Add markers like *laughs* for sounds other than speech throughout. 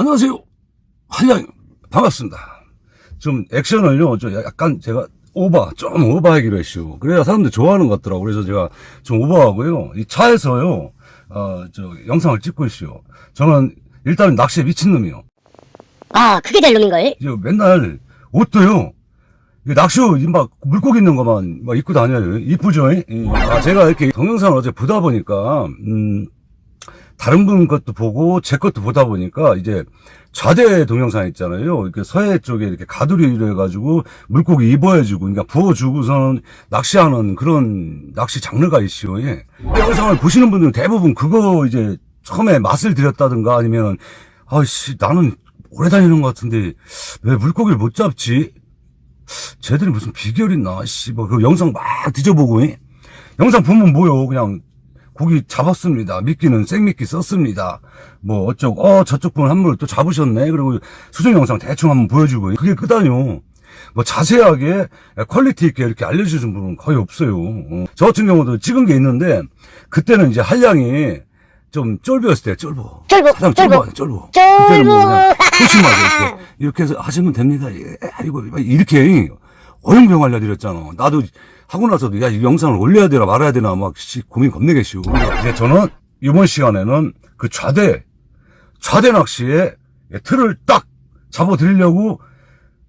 안녕하세요. 한양 반갑습니다. 좀 액션을요, 좀 약간 제가 오버, 좀 오버하기로 했슈. 그래야 사람들 좋아하는 것 같더라고. 그래서 제가 좀 오버하고요. 이 차에서요, 어, 저, 영상을 찍고 있슈. 저는 일단 낚시에 미친놈이요. 아, 그게 될 놈인걸? 이제 맨날 옷도요. 이 낚시 옷, 막 물고기 있는 것만 막 입고 다녀요. 이쁘죠? 예. 아, 제가 이렇게 동영상을 어제 보다 보니까, 음, 다른 분 것도 보고 제 것도 보다 보니까 이제 좌대 동영상 있잖아요. 이렇게 서해 쪽에 이렇게 가두리를 해가지고 물고기 입어해주고, 그러니까 부어주고서는 낚시하는 그런 낚시 장르가 있어요. 예. 영상을 보시는 분들은 대부분 그거 이제 처음에 맛을 들였다든가 아니면 아씨 나는 오래 다니는 것 같은데 왜 물고기를 못 잡지? 쟤들이 무슨 비결 있나? 씨, 뭐, 그 영상 막 뒤져보고, 예? 영상 보면 뭐요? 그냥, 고기 잡았습니다. 미끼는 생미끼 썼습니다. 뭐, 어쩌고, 어, 저쪽 분한 분을 또 잡으셨네. 그리고 수정 영상 대충 한번 보여주고, 그게 끝아니요. 뭐, 자세하게, 퀄리티 있게 이렇게 알려주신 분은 거의 없어요. 어. 저 같은 경우도 찍은 게 있는데, 그때는 이제 한량이 좀 쫄보였을 때, 쫄보. 쫄보, 사장 쫄보. 쫄보, 아니야, 쫄보. 쫄보. 그때는 뭐 그냥 소심하게 이렇게, 이렇게 해서 하시면 됩니다. 예, 아이고, 이렇게 어영병 알려드렸잖아. 나도 하고 나서도 야, 이 영상을 올려야 되나 말아야 되나 막 씨, 고민 겁내게 쉬고. 이제 저는 이번 시간에는 그 좌대, 좌대 낚시에 틀을 딱 잡아드리려고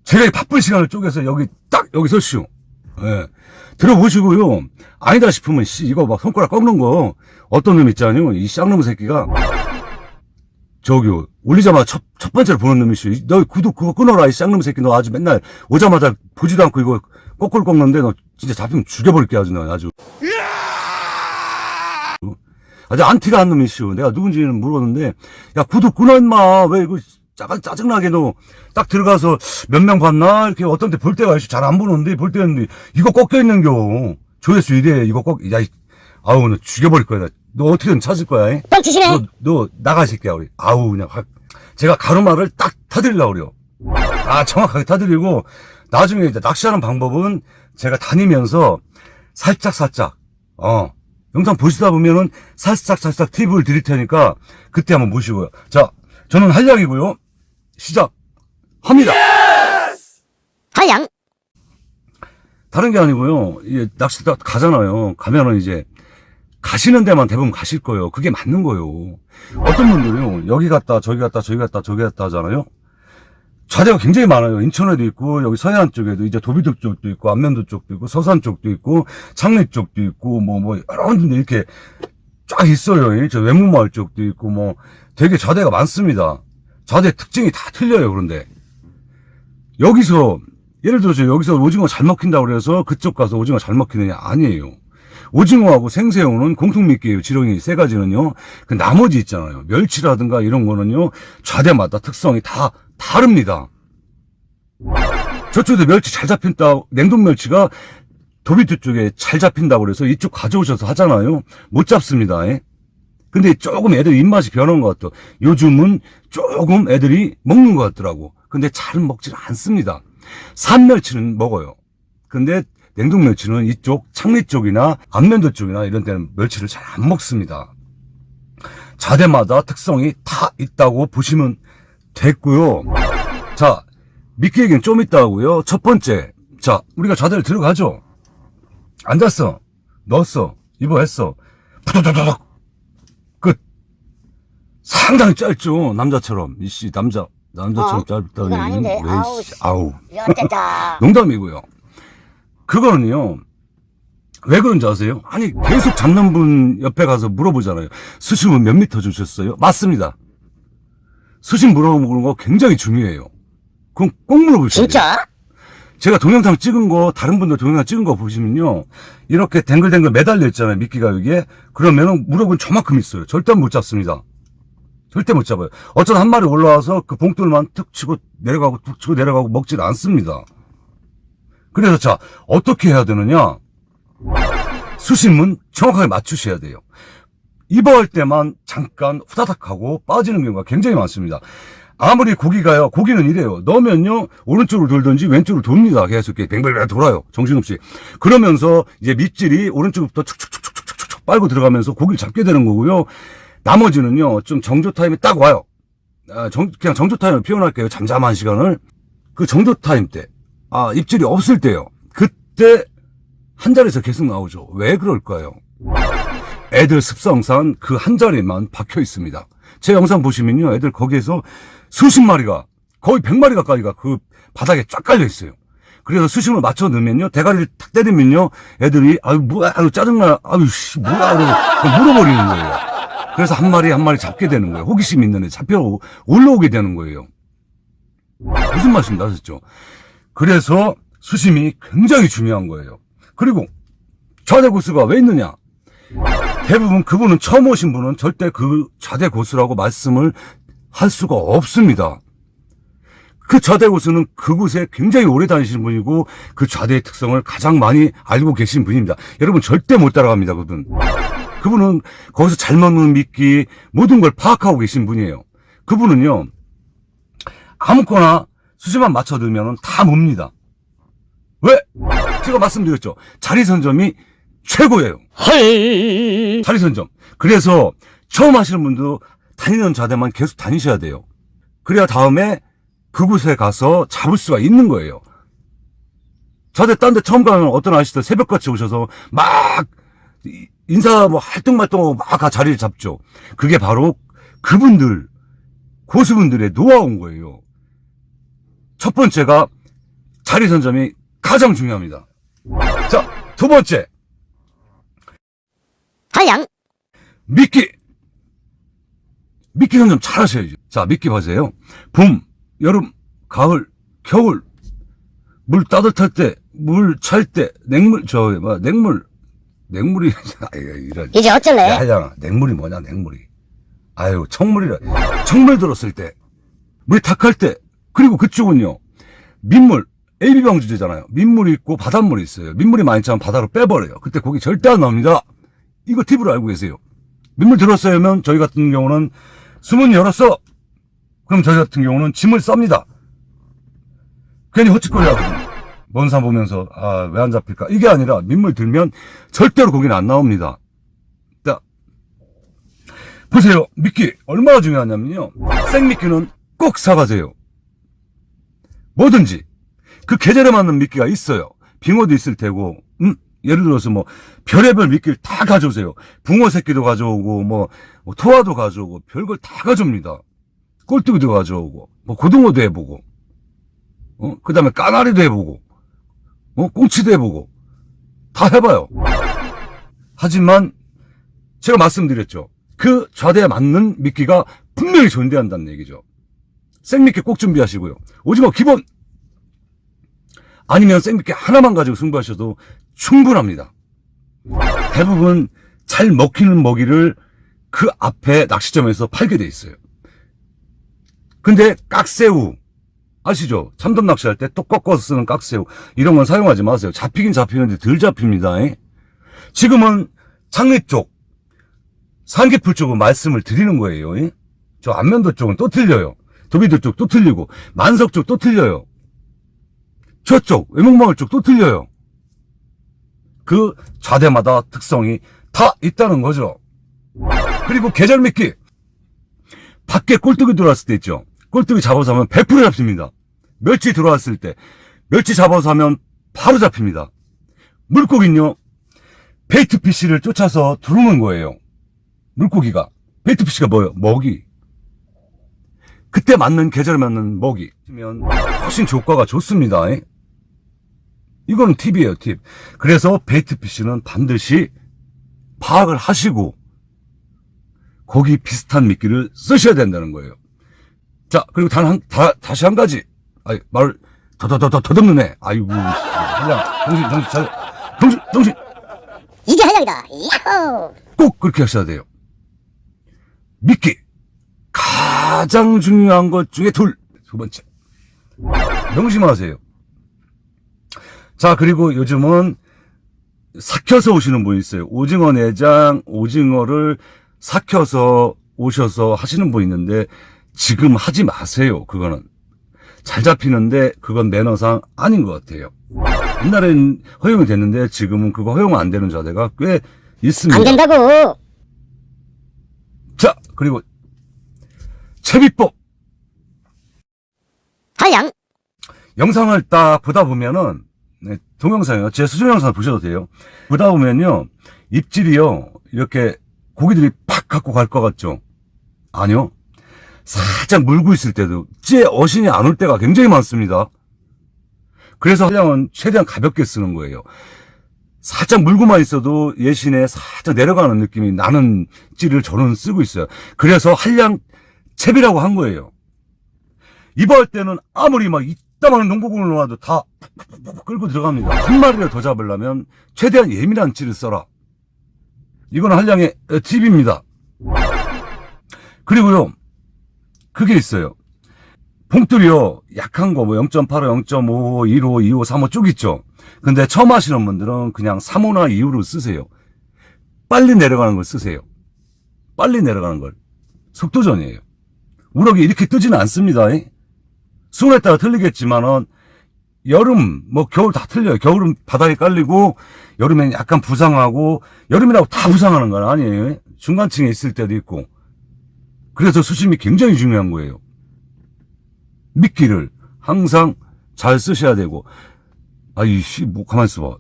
제가 이 바쁜 시간을 쪼개서 여기 딱 여기 서시오. 예. 들어보시고요. 아니다 싶으면 씨 이거 막 손가락 꺾는 거 어떤 놈 있잖아요. 이 쌍놈 새끼가 저기요 올리자마자 첫, 첫 번째로 보는 놈이시. 너 구독 그거 끊어라 이 쌍놈 새끼 너 아주 맨날 오자마자 보지도 않고 이거 거꾸로 꺾는데 너 진짜 잡히면 죽여버릴게 아주 너 아주. 아주 안티가 한 놈이시오. 내가 누군지는 모르겠는데 야 구독 끊어 인마 왜 이거 짜증 짜증나게 너 딱 들어가서 몇 명 봤나 이렇게 어떤 때 볼 때가 있어 잘 안 보는데 볼 때는 이거 꺾여 있는 겨 조회수 이래 이거 꺾야 이- 아우 너 죽여버릴 거야 나. 너 어떻게든 찾을 거야 잉? 뻥치시네? 너, 너 나가 이 새끼야 우리 아우 그냥 확 제가 가르마를 딱 타드리려고 그래요 아 정확하게 타드리고 나중에 이제 낚시하는 방법은 제가 다니면서 살짝 살짝 어 영상 보시다 보면은 살짝 살짝 팁을 드릴 테니까 그때 한번 보시고요 자 저는 한량이고요 시작합니다 한양? 다른 게 아니고요. 이게 낚시 딱 가잖아요. 가면은 이제 가시는 데만 대부분 가실 거예요. 그게 맞는 거예요. 어떤 분들요. 여기 갔다 저기 갔다 저기 갔다 저기 갔다 하잖아요. 좌대가 굉장히 많아요. 인천에도 있고 여기 서해안 쪽에도 이제 도비도 쪽도 있고 안면도 쪽도 있고 서산 쪽도 있고 창리 쪽도 있고 뭐뭐 여러 군데 이렇게 쫙 있어요. 저 외무마을 쪽도 있고 뭐 되게 좌대가 많습니다. 좌대 특징이 다 틀려요. 그런데 여기서 예를 들어서 여기서 오징어 잘 먹힌다고 그래서 그쪽 가서 오징어 잘 먹히느냐 아니에요. 오징어하고 생새우는 공통미끼예요. 지렁이 세 가지는요. 그 나머지 있잖아요. 멸치라든가 이런 거는요. 좌대마다 특성이 다 다릅니다. 저쪽에 멸치 잘 잡힌다. 냉동 멸치가 도비트 쪽에 잘 잡힌다고 그래서 이쪽 가져오셔서 하잖아요. 못 잡습니다. 예? 근데 조금 애들 입맛이 변한 것 같아. 요즘은 조금 애들이 먹는 것 같더라고. 근데 잘 먹지는 않습니다. 산멸치는 먹어요. 근데 냉동 멸치는 이쪽 창리 쪽이나 안면도 쪽이나 이런 데는 멸치를 잘 안 먹습니다. 자대마다 특성이 다 있다고 보시면 됐고요. 자, 미끼 얘기는 좀 있다 하고요. 첫 번째, 자, 우리가 자대를 들어가죠. 앉았어. 넣었어. 입어했어. 푸드드드득. 끝. 상당히 짧죠. 남자처럼. 이씨, 남자. 남자처럼 어? 짧다는 아닌데. 얘기는 왜, 아우, 씨, 아우. *laughs* 농담이고요. 그거는요. 왜 그런지 아세요? 아니 계속 잡는 분 옆에 가서 물어보잖아요. 수심은 몇 미터 주셨어요? 맞습니다. 수심 물어보는 거 굉장히 중요해요. 그럼 꼭 물어보셔야 돼요. 진짜? 제가 동영상 찍은 거 다른 분들 동영상 찍은 거 보시면요. 이렇게 댕글댕글 매달려 있잖아요. 미끼가 여기에. 그러면은 무릎은 저만큼 있어요. 절대 못 잡습니다. 절대 못 잡아요. 어쩌다 한 마리 올라와서 그 봉돌만 툭 치고 내려가고 툭 치고 내려가고 먹질 않습니다. 그래서 자, 어떻게 해야 되느냐? 수심은 정확하게 맞추셔야 돼요. 입어할 때만 잠깐 후다닥 하고 빠지는 경우가 굉장히 많습니다. 아무리 고기가요, 고기는 이래요. 넣으면요, 오른쪽으로 돌든지 왼쪽으로 돕니다. 계속 이렇게 뱅뱅뱅 돌아요. 정신없이. 그러면서 이제 밑질이 오른쪽부터 축축축축축축 빨고 들어가면서 고기를 잡게 되는 거고요. 나머지는요, 좀 정조 타임에 딱 와요. 아, 정, 그냥 정조 타임을 표현할게요. 잠잠한 시간을. 그 정조 타임 때, 아, 입질이 없을 때요. 그때 한 자리에서 계속 나오죠. 왜 그럴까요? 애들 습성상 그 한 자리만 박혀 있습니다. 제 영상 보시면요. 애들 거기에서 수십 마리가, 거의 백 마리 가까이가 그 바닥에 쫙 깔려 있어요. 그래서 수심을 맞춰 넣으면요. 대가리를 탁 때리면요. 애들이, 아유, 뭐야, 아유, 짜증나, 아유, 씨, 뭐야, 그러고 물어버리는 거예요. 그래서 한 마리 한 마리 잡게 되는 거예요. 호기심 있는 애 잡혀 올라오게 되는 거예요. 무슨 말씀인지 아셨죠? 그래서 수심이 굉장히 중요한 거예요. 그리고 좌대 고수가 왜 있느냐? 대부분 그분은 처음 오신 분은 절대 그 좌대 고수라고 말씀을 할 수가 없습니다. 그 좌대 고수는 그곳에 굉장히 오래 다니시는 분이고 그 좌대의 특성을 가장 많이 알고 계신 분입니다. 여러분 절대 못 따라갑니다. 그분. 그분은 거기서 잘 먹는 미끼 모든 걸 파악하고 계신 분이에요. 그분은요 아무거나 수지만 맞춰 넣으면 다 뭡니다. 왜? 제가 말씀드렸죠. 자리 선점이 최고예요. 헐. 자리 선점. 그래서 처음 하시는 분도 다니는 자대만 계속 다니셔야 돼요. 그래야 다음에 그곳에 가서 잡을 수가 있는 거예요. 자대 딴 데 처음 가면 어떤 아저씨들 새벽같이 오셔서 막 이- 인사 뭐 할등말등하고 막가 자리를 잡죠. 그게 바로 그분들 고수분들의 노하우인 거예요. 첫 번째가 자리 선점이 가장 중요합니다. 자, 두 번째 하양. 미끼! 미끼 선점 잘 하셔야죠. 자, 미끼 봐세요. 봄, 여름, 가을, 겨울, 물 따뜻할 때, 물 찰 때, 냉물, 저, 뭐, 냉물, 냉물이, *laughs* 아유, 이런. 이제 어쩔래? 야, 하잖아. 냉물이 뭐냐, 냉물이. 아유, 청물이라. 청물 들었을 때, 물이 탁할 때, 그리고 그쪽은요, 민물, AB방 주제잖아요. 민물이 있고 바닷물이 있어요. 민물이 많이 차면 바다로 빼버려요. 그때 고기 절대 안 나옵니다. 이거 팁으로 알고 계세요. 민물 들었어요 면 저희 같은 경우는 수문 열었어. 그럼 저희 같은 경우는 짐을 쌉니다. 괜히 헛짓거리 하거든요. 먼산 보면서 아 왜 안 잡힐까? 이게 아니라 민물 들면 절대로 고기는 안 나옵니다. 자 보세요 미끼 얼마나 중요하냐면요 생미끼는 꼭 사가세요. 뭐든지 그 계절에 맞는 미끼가 있어요. 빙어도 있을 테고, 음? 예를 들어서 뭐, 별의별 미끼를 다 가져오세요. 붕어 새끼도 가져오고, 뭐, 뭐 토화도 가져오고, 별걸 다 가져옵니다. 꼴뚜기도 가져오고, 뭐, 고등어도 해보고, 어? 그 다음에 까나리도 해보고, 어? 꽁치도 해보고, 다 해봐요. 하지만, 제가 말씀드렸죠. 그 좌대에 맞는 미끼가 분명히 존재한다는 얘기죠. 생미끼 꼭 준비하시고요. 오징어 기본! 아니면 생미끼 하나만 가지고 승부하셔도 충분합니다. 대부분 잘 먹히는 먹이를 그 앞에 낚시점에서 팔게 돼 있어요. 근데 깍새우 아시죠? 참돔 낚시할 때또 꺾어서 쓰는 깍새우 이런 건 사용하지 마세요. 잡히긴 잡히는데 덜 잡힙니다. 지금은 장례 쪽 산기풀 쪽은 말씀을 드리는 거예요. 예? 저 안면도 쪽은 또 틀려요. 도비도 쪽또 틀리고 만석 쪽 또 틀려요. 저쪽 외목마을 쪽 또 틀려요. 그 좌대마다 특성이 다 있다는 거죠. 그리고 계절 미끼 밖에 꼴뚜기 들어왔을 때 있죠. 꼴뚜기 잡아서 하면 100% 잡힙니다. 멸치 들어왔을 때 멸치 잡아서 하면 바로 잡힙니다. 물고기는요. 베이트피쉬를 쫓아서 들어오는 거예요. 물고기가 베이트피쉬가 뭐예요? 먹이. 그때 맞는 계절에 맞는 먹이. 면 훨씬 효과가 좋습니다. 예? 이거는 팁이에요, 팁. 그래서 베이트피쉬는 반드시 파악을 하시고 거기 비슷한 미끼를 쓰셔야 된다는 거예요. 자, 그리고 단 한, 다, 다시 한 가지. 아이, 말을 더더더더 더듬는 애. 아이고, 씨. 그냥 정신, 정신, 잘, 정신, 정신. 이게 하양이다. 야호. 꼭 그렇게 하셔야 돼요. 미끼. 가장 중요한 것 중에 둘. 두 번째. 명심하세요. 자, 그리고 요즘은 삭혀서 오시는 분이 있어요. 오징어 내장, 오징어를 삭혀서 오셔서 하시는 분 있는데 지금 하지 마세요. 그거는. 잘 잡히는데 그건 매너상 아닌 것 같아요. 옛날엔 허용이 됐는데 지금은 그거 허용 안 되는 자대가 꽤 있습니다. 안 된다고. 자, 그리고 채비법. 하양 영상을 딱 보다 보면은 네, 동영상이요. 제 수준 영상 보셔도 돼요. 보다 보면요. 입질이요. 이렇게 고기들이 팍 갖고 갈 것 같죠? 아니요. 살짝 물고 있을 때도 찌에 어신이 안 올 때가 굉장히 많습니다. 그래서 한량은 최대한 가볍게 쓰는 거예요. 살짝 물고만 있어도 예신에 살짝 내려가는 느낌이 나는 찌를 저는 쓰고 있어요. 그래서 한량 채비라고 한 거예요. 이거 할 때는 아무리 막 이따만한 농구공을 놓아도 다 끌고 들어갑니다. 한 마리를 더 잡으려면 최대한 예민한 찌를 써라. 이거는 한량의 팁입니다. 그리고요, 그게 있어요. 봉돌이요, 약한 거, 뭐 0.85, 0.5, 1호, 2호, 3호 쭉 있죠. 근데 처음 하시는 분들은 그냥 3호나 2호로 쓰세요. 빨리 내려가는 걸 쓰세요. 빨리 내려가는 걸. 속도전이에요. 우럭이 이렇게 뜨지는 않습니다. 수온에 따라 틀리겠지만은 여름 뭐 겨울 다 틀려요. 겨울은 바닥에 깔리고 여름엔 약간 부상하고 여름이라고 다 부상하는 건 아니에요. 중간층에 있을 때도 있고 그래서 수심이 굉장히 중요한 거예요. 미끼를 항상 잘 쓰셔야 되고 아이씨 뭐 가만 있어봐.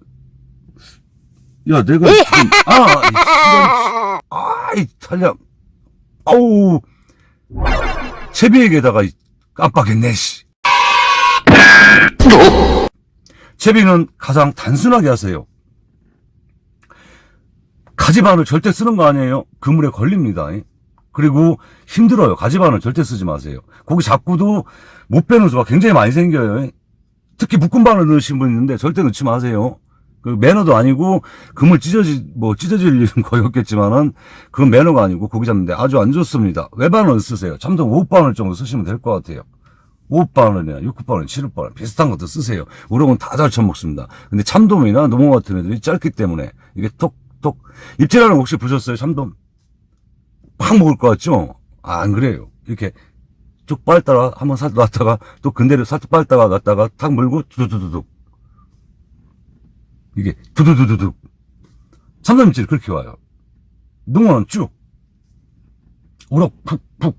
야 내가 지금 아 아이 탈량 아우 채비에게다가 이 깜빡했네, 씨. 채비는 가장 단순하게 하세요. 가지반을 절대 쓰는 거 아니에요? 그물에 걸립니다. 그리고 힘들어요. 가지반을 절대 쓰지 마세요. 고기 잡고도 못 빼는 수가 굉장히 많이 생겨요. 특히 묶음반을 넣으신 분 있는데 절대 넣지 마세요. 그 매너도 아니고 그물 찢어지 뭐 찢어질 일은 *laughs* 거의 없겠지만은 그건 매너가 아니고 고기 잡는데 아주 안 좋습니다. 외반을 쓰세요. 참돔 5반을 정도 쓰시면 될 것 같아요. 5반을이나 6반을 7반을 비슷한 것도 쓰세요. 우럭은 다잘 처먹습니다. 근데 참돔이나 농어 같은 애들이 짧기 때문에 이게 톡톡 입질하는 거 혹시 보셨어요? 참돔 팍 먹을 것 같죠? 아, 안 그래요. 이렇게 쭉 빨다가 한번 살짝 놨다가 또 근대로 살짝 빨다가 놨다가 탁 물고 두두두두둑 이게 두두두두둑 참돔입질이 그렇게 와요. 농어는 쭉 우럭 푹푹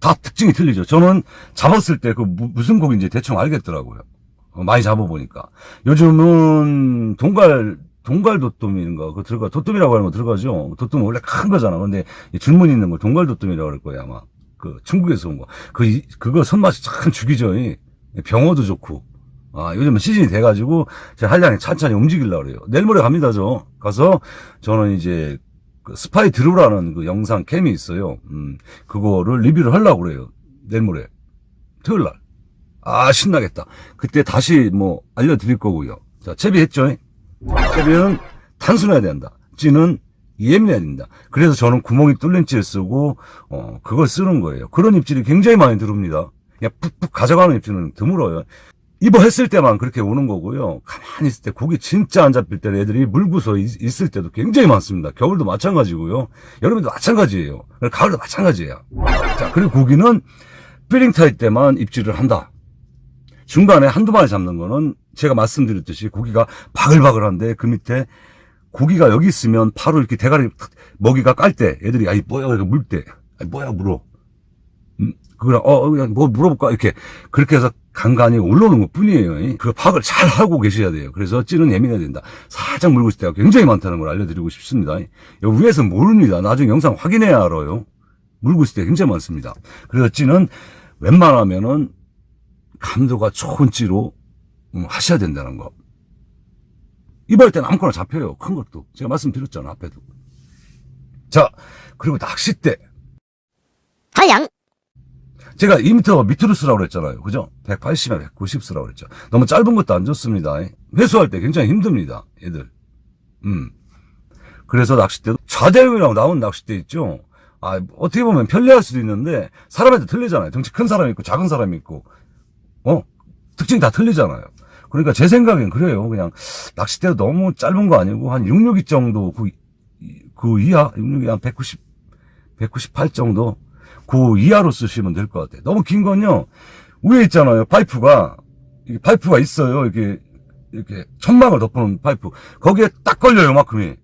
다 특징이 틀리죠. 저는 잡았을 때 그 무슨 고기인지 대충 알겠더라고요. 어, 많이 잡아보니까. 요즘은 동갈, 동갈 도톰인가, 그거 들어가, 도톰이라고 하는 거 들어가죠? 도톰은 원래 큰 거잖아. 근데 이 줄무늬 있는 걸 동갈 도톰이라고 할 거예요, 아마. 그, 중국에서 온 거. 그, 이- 그거 손맛이 참 죽이죠. 이. 병어도 좋고. 아, 요즘은 시즌이 돼가지고, 제가 한량에 천천히 움직이려고 그래요. 내일 모레 갑니다, 저. 가서, 저는 이제, 그 스파이 드루라는 그 영상 캠이 있어요. 음, 그거를 리뷰를 하려고 그래요. 내일 모레. 토요일 날. 아, 신나겠다. 그때 다시 뭐 알려드릴 거고요. 자, 채비했죠? 채비는 단순해야 된다. 찌는 예민해야 된다. 그래서 저는 구멍이 뚫린 찌를 쓰고, 어, 그걸 쓰는 거예요. 그런 입질이 굉장히 많이 들어옵니다. 그냥 푹푹 가져가는 입질은 드물어요. 입어 했을 때만 그렇게 오는 거고요. 가만히 있을 때 고기 진짜 안 잡힐 때는 애들이 물고서 있- 있을 때도 굉장히 많습니다. 겨울도 마찬가지고요. 여름에도 마찬가지예요. 가을도 마찬가지예요. 자, 그리고 고기는 피링 타일 때만 입질을 한다. 중간에 한두 마리 잡는 거는 제가 말씀드렸듯이 고기가 바글바글한데 그 밑에 고기가 여기 있으면 바로 이렇게 대가리 탁 먹이가 깔 때 애들이 아이 뭐야 이렇게 물 때. 아이 뭐야 물어. 음, 그거랑 어 그냥 뭐 물어볼까 이렇게 그렇게 해서 간간히 올라오는 것 뿐이에요. 그 파악을 잘 하고 계셔야 돼요. 그래서 찌는 예민해야 된다. 살짝 물고 있을 때가 굉장히 많다는 걸 알려드리고 싶습니다. 위에서 모릅니다. 나중에 영상 확인해야 알아요. 물고 있을 때 굉장히 많습니다. 그래서 찌는 웬만하면은 감도가 좋은 찌로 음, 하셔야 된다는 거. 이발 때는 아무거나 잡혀요. 큰 것도. 제가 말씀드렸잖아, 앞에도. 자, 그리고 낚싯대. 하양 제가 2m 밑으로 쓰라고 그랬잖아요. 그죠? 180에 190 쓰라고 그랬죠. 너무 짧은 것도 안 좋습니다. 회수할 때 굉장히 힘듭니다. 얘들. 음. 그래서 낚싯대도 좌대형이라고 나온 낚싯대 있죠? 아, 어떻게 보면 편리할 수도 있는데, 사람한테 틀리잖아요. 덩치 큰 사람이 있고, 작은 사람이 있고, 어? 특징이 다 틀리잖아요. 그러니까 제 생각엔 그래요. 그냥, 낚싯대도 너무 짧은 거 아니고, 한 662 정도, 그, 이- 그 이하? 662 한 190, 198 정도? 그 이하로 쓰시면 될 것 같아요. 너무 긴 건요, 위에 있잖아요. 파이프가, 이 파이프가 있어요. 이렇게, 이렇게 천막을 덮어놓은 파이프. 거기에 딱 걸려요, 요만큼이.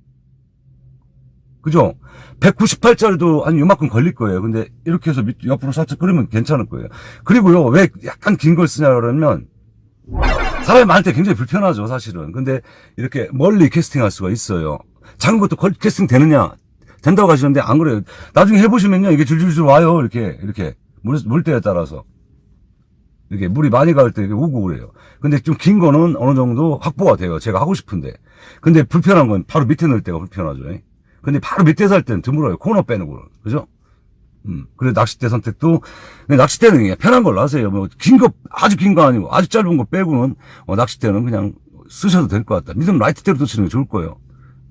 그죠? 198짜리도 한 요만큼 걸릴 거예요. 근데 이렇게 해서 밑, 옆으로 살짝 끓이면 괜찮을 거예요. 그리고요, 왜 약간 긴 걸 쓰냐 그러면 사람이 많을 때 굉장히 불편하죠, 사실은. 근데 이렇게 멀리 캐스팅할 수가 있어요. 작은 것도 걸- 캐스팅 되느냐? 된다고 하시는데 안 그래요. 나중에 해보시면요, 이게 줄줄줄 와요. 이렇게, 이렇게. 물, 물때에 따라서. 이렇게 물이 많이 갈때 이렇게 오고 그래요. 근데 좀 긴 거는 어느 정도 확보가 돼요. 제가 하고 싶은데. 근데 불편한 건 바로 밑에 넣을 때가 불편하죠. 예. 근데 바로 밑에서 할 때는 드물어요. 코너 빼는 거는. 그죠? 음. 그래, 낚싯대 선택도, 낚싯대는 그냥 편한 걸로 하세요. 뭐, 긴 거, 아주 긴 거 아니고, 아주 짧은 거 빼고는, 어, 낚싯대는 그냥 쓰셔도 될 것 같다. 믿으면 라이트대로 도치는 게 좋을 거예요.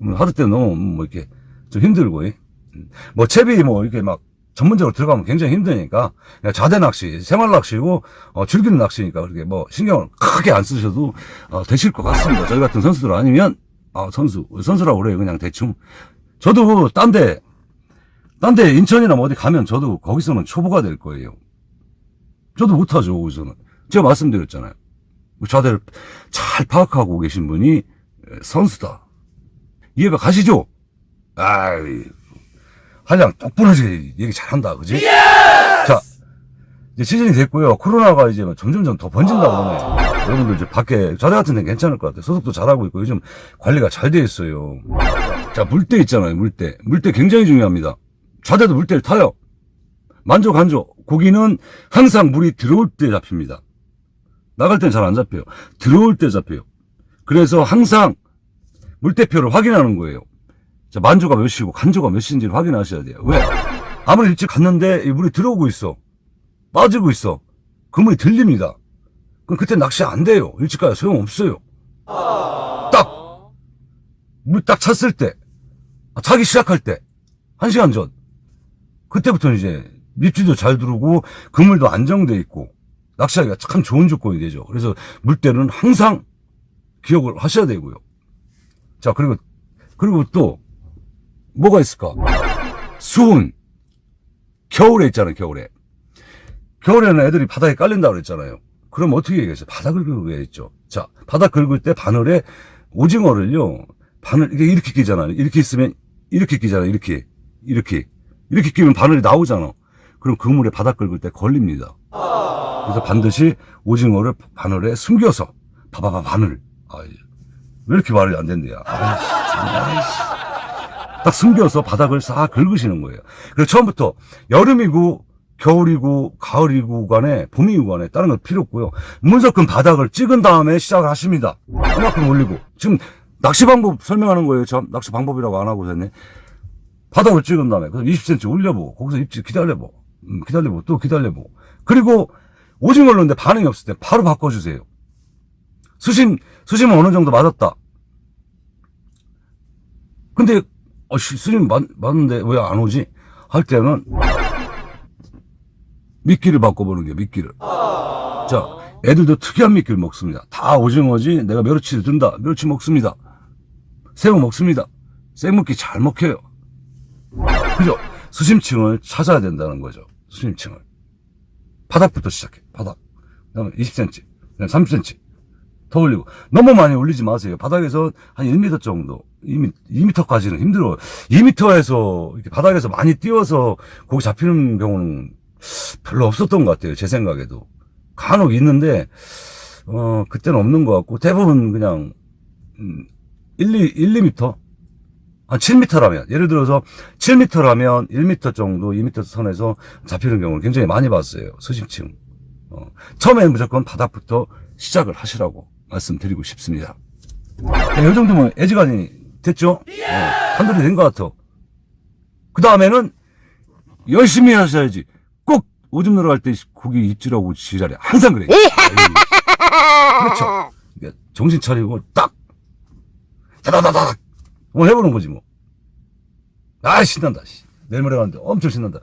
음, 하드대는 너무, 뭐, 이렇게, 좀 힘들고. 뭐, 채비 뭐, 이렇게 막, 전문적으로 들어가면 굉장히 힘드니까, 그냥 자대 낚시, 생활 낚시고, 어, 즐기는 낚시니까, 그렇게 뭐, 신경을 크게 안 쓰셔도, 어, 되실 것 같습니다. 저희 같은 선수들 아니면, 아, 선수, 선수라고 그래요. 그냥 대충. 저도, 딴 데, 딴 데 인천이나 뭐 어디 가면 저도 거기서는 초보가 될 거예요. 저도 못하죠, 거기서는. 제가 말씀드렸잖아요. 자대를 잘 파악하고 계신 분이 선수다. 이해가 가시죠? 아이, 한량 똑부러지게 얘기 잘한다, 그지? 자, 이제 시즌이 됐고요. 코로나가 이제 점점점 더 번진다고 그러네. 여러분들 이제 밖에 자대 같은 데는 괜찮을 것 같아요. 소속도 잘하고 있고 요즘 관리가 잘 돼 있어요. 자, 물때 있잖아요, 물때. 물때 굉장히 중요합니다. 좌대도 물때를 타요. 만족, 간족. 고기는 항상 물이 들어올 때 잡힙니다. 나갈 땐 잘 안 잡혀요. 들어올 때 잡혀요. 그래서 항상 물대표를 확인하는 거예요. 자, 만조가 몇이고 간조가 몇인지를 확인하셔야 돼요. 왜? 아무리 일찍 갔는데 이 물이 들어오고 있어. 빠지고 있어. 그 물이 들립니다. 그럼 그때 낚시 안 돼요. 일찍 가야 소용없어요. 딱! 물 딱 찼을 때, 아, 차기 시작할 때, 한 시간 전. 그때부터는 이제 입질도 잘 들어오고 그물도 안정돼 있고 낚시하기가 참 좋은 조건이 되죠. 그래서 물때는 항상 기억을 하셔야 되고요. 자 그리고 그리고 또 뭐가 있을까? 수온 겨울에 있잖아요. 겨울에 겨울에는 애들이 바닥에 깔린다고 그랬잖아요. 그럼 어떻게 얘기했어요? 바닥을 긁고 했죠. 자 바닥 긁을 때 바늘에 오징어를요 바늘 이게 이렇게 끼잖아요. 이렇게 있으면 이렇게 끼잖아요. 이렇게 이렇게 이렇게 끼면 바늘이 나오잖아. 그럼 그물에 바닥 긁을 때 걸립니다. 그래서 반드시 오징어를 바늘에 숨겨서 봐봐봐 바늘. 아이, 왜 이렇게 말이 안 된대요? 아이씨, 정말, 아이씨. 딱 숨겨서 바닥을 싹 긁으시는 거예요. 그래서 처음부터 여름이고 겨울이고 가을이고 간에 봄이고 간에 다른 건 필요 없고요. 무조건 바닥을 찍은 다음에 시작을 하십니다. 이만큼 올리고 지금 낚시 방법 설명하는 거예요. 참 낚시 방법이라고 안 하고 있었네. 바닥을 찍은 다음에 그래서 20cm 올려보고 거기서 입질 기다려보고 음, 기다려보고 또 기다려보고 그리고 오징어를 넣는데 반응이 없을 때 바로 바꿔주세요. 수심 수심은 어느 정도 맞았다. 근데 수심 맞, 맞는데 왜 안 오지? 할 때는 미끼를 바꿔보는 게 미끼를. 자, 애들도 특이한 미끼를 먹습니다. 다 오징어지. 내가 멸치를 든다. 멸치 먹습니다. 새우 먹습니다. 생먹기 잘 먹혀요. 그죠? 수심층을 찾아야 된다는 거죠. 수심층을. 바닥부터 시작해. 바닥. 그 다음에 20cm. 그 다음에 30cm. 더 올리고. 너무 많이 올리지 마세요. 바닥에서 한 1m 정도. 2m, 2m까지는 힘들어요. 2m에서, 이렇게 바닥에서 많이 뛰어서 고기 잡히는 경우는 별로 없었던 것 같아요. 제 생각에도. 간혹 있는데, 어, 그때는 없는 것 같고, 대부분 그냥, 음, 1, 2, 1, 2m? 한 7m라면, 예를 들어서 7m라면 1m 정도, 2m 선에서 잡히는 경우를 굉장히 많이 봤어요. 수심층. 어, 처음에는 무조건 바닥부터 시작을 하시라고 말씀드리고 싶습니다. 네, 이 정도면 애지간히 됐죠? 어, 단돌이 된 것 같아. 그 다음에는 열심히 하셔야지. 꼭 오줌 누러 갈때 고기 입질하고 지랄해. 항상 그래. 아유, 그렇죠. 이게 정신 차리고 딱 다다다닥 오늘 해보는 거지 뭐. 아 신난다. 씨. 내일 모레 가는데 엄청 신난다.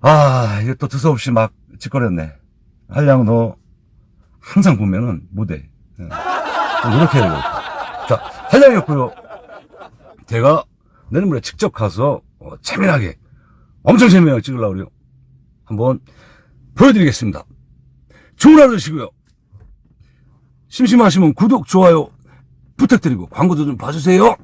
아 이게 또 두서없이 막 짓거렸네. 한량 너 항상 보면은 못해. 예. 좀 이렇게 해야 되겠다. 자 한량이었고요. 제가 모레 직접 가서 어, 재미나게 엄청 재미나게 찍으려고 그래요. 한번 보여드리겠습니다. 좋은 하루 되시고요. 심심하시면 구독, 좋아요 부탁드리고 광고도 좀 봐주세요.